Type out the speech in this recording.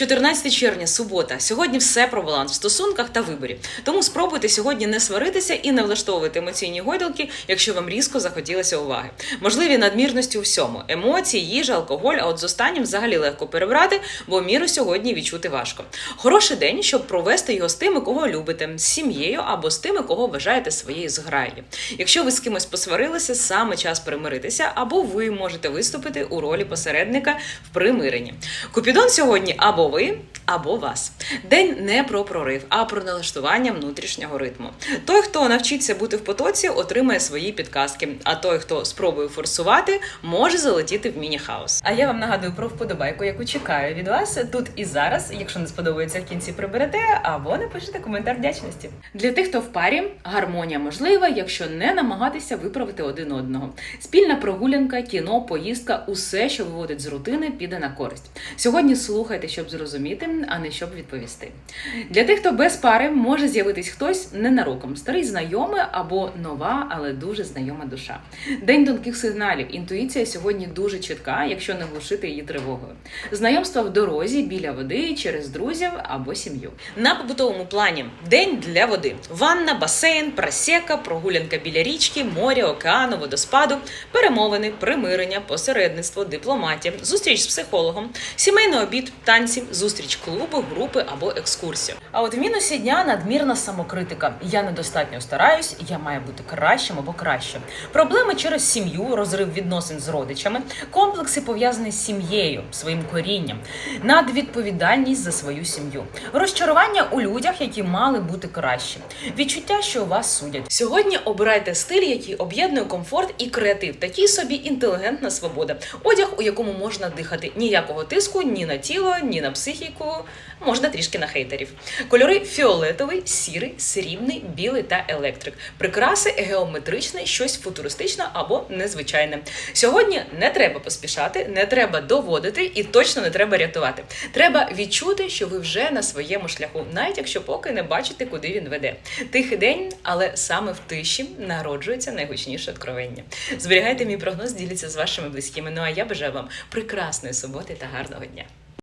14 червня, субота. Сьогодні все про баланс в стосунках та виборі. Тому спробуйте сьогодні не сваритися і не влаштовувати емоційні гойдалки, якщо вам різко захотілося уваги. Можливі надмірності у всьому: емоції, їжа, алкоголь. А от з останнім взагалі легко перебрати, бо міру сьогодні відчути важко. Хороший день, щоб провести його з тими, кого любите, з сім'єю або з тими, кого вважаєте своєю зграєю. Якщо ви з кимось посварилися, саме час примиритися, або ви можете виступити у ролі посередника в примиренні. Купідон сьогодні або ви, або вас. День не про прорив, а про налаштування внутрішнього ритму. Той, хто навчиться бути в потоці, отримає свої підказки. А той, хто спробує форсувати, може залетіти в міні-хаос. А я вам нагадую про вподобайку, яку чекаю від вас тут і зараз. Якщо не сподобається в кінці, приберете або напишете коментар вдячності. Для тих, хто в парі, гармонія можлива, якщо не намагатися виправити один одного. Спільна прогулянка, кіно, поїздка усе, що виводить з рутини, піде на користь. Сьогодні слухайте, щоб зрозуміти, а не щоб відповісти. Для тих, хто без пари, може з'явитись хтось ненароком, старий знайомий або нова, але дуже знайома душа. День тонких сигналів. Інтуїція сьогодні дуже чітка, якщо не глушити її тривогою. Знайомства в дорозі, біля води, через друзів або сім'ю. На побутовому плані день для води: ванна, басейн, просека, прогулянка біля річки, моря, океану, водоспаду, перемовини, примирення, посередництво, дипломатія, зустріч з психологом, сімейний обід, танці, зустріч клубу, групи або екскурсію. А от в мінусі дня надмірна самокритика. Я недостатньо стараюсь, я маю бути кращим або краще. Проблеми через сім'ю, розрив відносин з родичами, комплекси пов'язані з сім'єю, своїм корінням, надвідповідальність за свою сім'ю, розчарування у людях, які мали бути кращі, відчуття, що вас судять. Сьогодні обирайте стиль, який об'єднує комфорт і креатив, такий собі інтелігентна свобода, одяг, у якому можна дихати ніякого тиску ні на тіло, ні на психіку, можна трішки на хейтерів. Кольори фіолетовий, сірий, срібний, білий та електрик. Прикраси геометричне, щось футуристичне або незвичайне. Сьогодні не треба поспішати, не треба доводити і точно не треба рятувати. Треба відчути, що ви вже на своєму шляху, навіть якщо поки не бачите, куди він веде. Тихий день, але саме в тиші народжується найгучніше откровення. Зберігайте мій прогноз, діліться з вашими близькими. Ну а я бажаю вам прекрасної суботи та гарного дня.